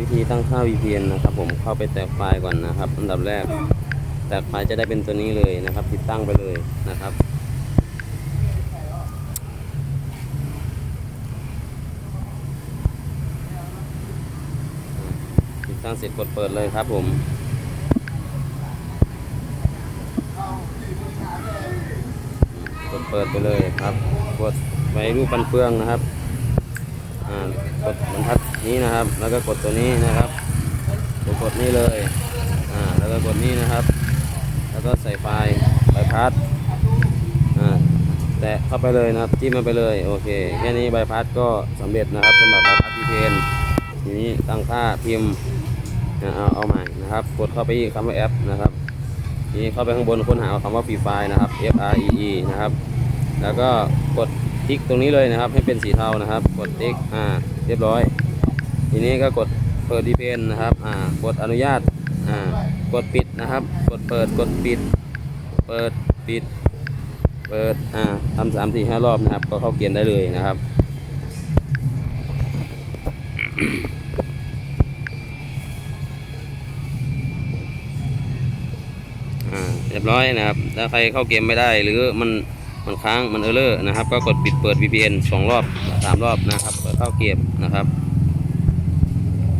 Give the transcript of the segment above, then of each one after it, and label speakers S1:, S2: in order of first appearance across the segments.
S1: วิธีตั้งค่า VPN นะครับผมเข้าไปแตกไฟล์ก่อนนะครับอันดับแรก แตกไฟล์จะได้เป็นตัวนี้เลยนะครับ ติดตั้งไปเลยนะครับติดตั้งเสร็จกดเปิดเลยครับผมกดเปิดไปเลยครับ กดไว้รูปปันเฟืองนะครับ กดบรรทัดนี้นะครับ แล้วก็กดตัวนี้นะครับกดกดนี้เลยอ่าแล้วก็กดนี้นะครับ แล้วก็ใส่ไฟล์ใบพัดอ่าแตะเข้าไปเลยนะครับจิ้มมันไปเลยโอเคแค่นี้ใบพัดก็สำเร็จนะครับสำหรับใบพัด VPN ทีนี้ตั้งค่าพิมพ์เอาเอาใหม่นะครับ กดเข้าไปอีกคำว่าแอปนะครับทีนี้เข้าไปข้างบนค้นหาคำว่าฟรีไฟนะครับ F R E E นะครับ แล้วก็กด ติ๊กตรงนี้เลยนะครับ ให้เป็นสีเทานะครับ กดติ๊กอ่าเรียบร้อย ทีนี้ก็กดเปิดดีเพนนะครับอ่ากดอนุญาตอ่ากดปิดนะครับ กดเปิดกดปิด เปิดปิด เปิดอ่าทำสามสี่ห้ารอบนะครับ ก็เข้าเกณฑ์ได้เลยนะครับอ่าเรียบร้อยนะครับ ถ้าใครเข้าเกมไม่ได้หรือมัน มันค้างมันเออร์เลอร์นะครับ ก็กดปิดเปิด VPN สองรอบสามรอบนะครับเปิดเข้าเกมนะครับ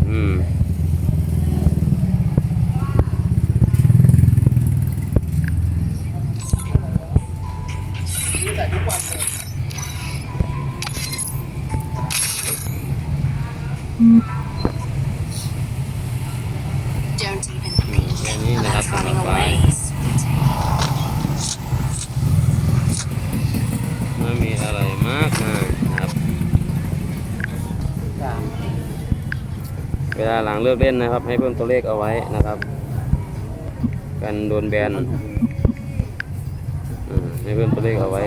S1: อืม
S2: Don't even think
S1: แค่นี้นะครับ
S2: about
S1: สำหรับ
S2: running
S1: ไฟ
S2: away.
S1: ล์ ไม่มีอะไรมากมายนะครับ เวลาหลังเลิกเล่นนะครับ ให้เพิ่มตัวเลขเอาไว้นะครับ กันโดนแบนอืมให้เพิ่มตัวเลขเอาไว้